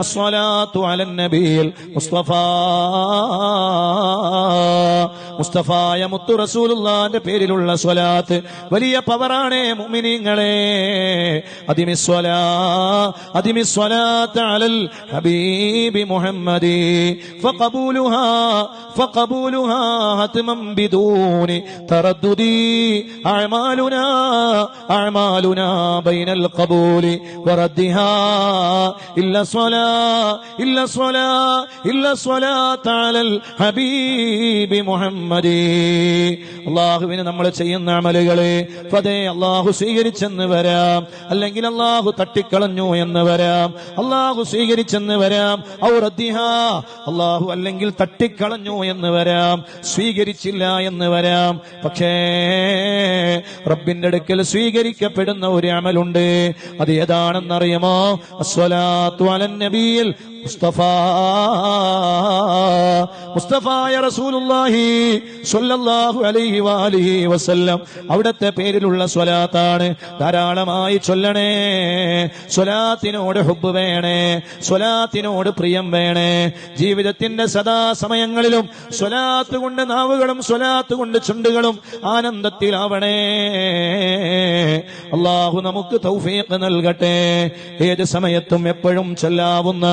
الصلاة على النبي المصطفى. മുസ്തഫായ മുത്തു റസൂലുള്ളാന്റെ പേരിലുള്ള സ്വലാത്ത് വലിയ പവറാണ് മുമിനിങ്ങളെ അതിമിസ്വലാ അതിമിസ്വലാത്ത് അലൽ ഹബീബി മുഹമ്മദി. ഫഖബൂലുഹാ ഫഖബൂലുഹാ ഹത്മം ബിദൂനി തറദ്ദുദി അഅമാലുനാ അഅമാലുനാ ബൈനൽ ഖബൂലി വറദ്ദിഹാ. ഇല്ല സ്വലാ ഇല്ല സ്വലാ ഇല്ല സ്വലാത്ത് അലൽ ഹബീബി മുഹമ്മദി. അള്ളാഹുവിന് നമ്മൾ ചെയ്യുന്ന അമലുകളെ പതേ അള്ളാഹു സ്വീകരിച്ചെന്ന് വരാം. അല്ലെങ്കിൽ അള്ളാഹു തട്ടിക്കളഞ്ഞു എന്ന് വരാം. അള്ളാഹു സ്വീകരിച്ചെന്ന് വരാം. ഔറദ്ദിഹ അള്ളാഹു അല്ലെങ്കിൽ തട്ടിക്കളഞ്ഞു എന്ന് വരാം. സ്വീകരിച്ചില്ല എന്ന് വരാം. പക്ഷേ റബ്ബിന്റെ അടുക്കൽ സ്വീകരിക്കപ്പെടുന്ന ഒരു അമലുണ്ട്. അത് ഏതാണെന്നറിയുമോ? അസ്വലാത്തു അലൻ മുസ്തഫ. മുസ്തഫായ റസൂലുള്ളാഹി. അലൈഹി വസല്ലം. അവിടത്തെ പേരിലുള്ള സ്വലാത്താണ്. ധാരാളമായി ചൊല്ലണേ. സ്വലാത്തിനോട് ഹുബ് വേണേ. സ്വലാത്തിനോട് പ്രിയം വേണേ. ജീവിതത്തിന്റെ സദാ സമയങ്ങളിലും സ്വലാത്ത് കൊണ്ട് നാവുകളും സ്വലാത്ത് കൊണ്ട് ചുണ്ടുകളും ആനന്ദത്തിലാവണേ. അള്ളാഹു നമുക്ക് തൗഫീഖ് നൽകട്ടെ. ഏത് സമയത്തും എപ്പോഴും ചൊല്ലാവുന്ന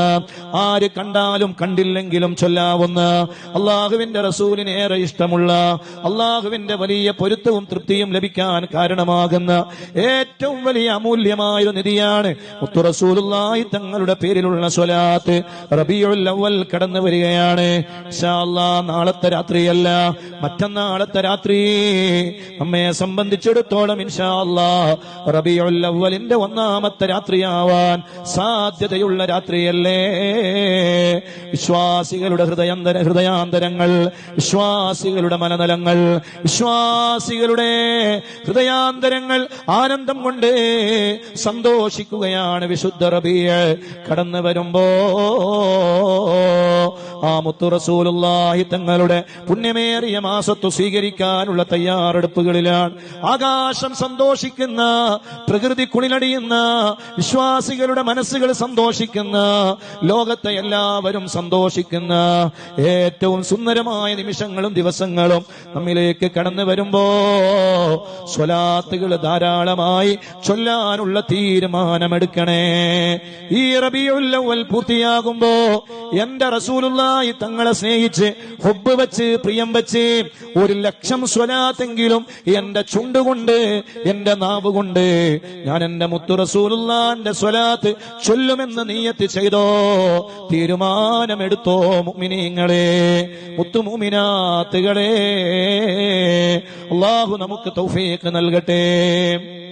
ആര് കണ്ടാലും കണ്ടില്ലെങ്കിലും ചൊല്ലാവുന്ന അള്ളാഹുവിന്റെ റസൂലിന് ഏറെ ഇഷ്ടമുള്ള അള്ളാഹുവിന്റെ വലിയ പൊരുത്തവും തൃപ്തിയും ലഭിക്കാൻ കാരണമാകുന്ന ഏറ്റവും വലിയ അമൂല്യമായ നിധിയാണ് മുത്തുറസൂലുള്ളായി തങ്ങളുടെ പേരിലുള്ള സ്വലാത്ത്. റബിയുൽ അവൽ കടന്നു വരികയാണ്. നാളത്തെ രാത്രിയല്ല മറ്റന്നാളത്തെ രാത്രി. നമ്മെ സംബന്ധിച്ചിടത്തോളം ഇൻഷാ അല്ലാ റബിയുൽ അവലിന്റെ ഒന്നാമത്തെ രാത്രിയാവാൻ സാധ്യതയുള്ള രാത്രിയല്ലേ? വിശ്വാസികളുടെ ഹൃദയന്തര ഹൃദയാന്തരങ്ങൾ വിശ്വാസികളുടെ മനനലങ്ങൾ വിശ്വാസികളുടെ ഹൃദയാന്തരങ്ങൾ ആനന്ദം കൊണ്ട് സന്തോഷിക്കുകയാണ് വിശുദ്ധ റബിയ കടന്നു വരുമ്പോ ആ മുത്തു റസൂലുള്ളാഹി തങ്ങളുടെ പുണ്യമേറിയ മാസത്തു സ്വീകരിക്കാനുള്ള തയ്യാറെടുപ്പുകളിലാണ്. ആകാശം സന്തോഷിക്കുന്ന പ്രകൃതി കുളിലടിയുന്ന വിശ്വാസികളുടെ മനസ്സുകൾ സന്തോഷിക്കുന്ന ലോകത്തെ എല്ലാവരും സന്തോഷിക്കുന്ന ഏറ്റവും സുന്ദരമായ നിമിഷങ്ങളും ദിവസങ്ങളും നമ്മിലേക്ക് കടന്നു വരുമ്പോ സ്വലാത്തുകൾ ധാരാളമായി ചൊല്ലാനുള്ള തീരുമാനമെടുക്കണേ. ഈ റബിയുല്ലവൽ പൂർത്തിയാകുമ്പോ എന്റെ റസൂലുള്ളാഹി തങ്ങളെ സ്നേഹിച്ച് ഹൊബ് വെച്ച് പ്രിയം വെച്ച് ഒരു ലക്ഷം സ്വലാത്തെങ്കിലും എന്റെ ചുണ്ടുകൊണ്ട് എന്റെ നാവ് ഞാൻ എന്റെ മുത്തു റസൂലുള്ളാന്റെ സ്വലാത്ത് ചൊല്ലുമെന്ന് നീയത്ത് ചെയ്തോ? തീരുമാനമെടുത്തോ മുഅ്മിനീങ്ങളെ? മുത്തു മുഅ്മിനാത്തുകളെ? അള്ളാഹു നമുക്ക് തൗഫീഖ് നൽകട്ടെ.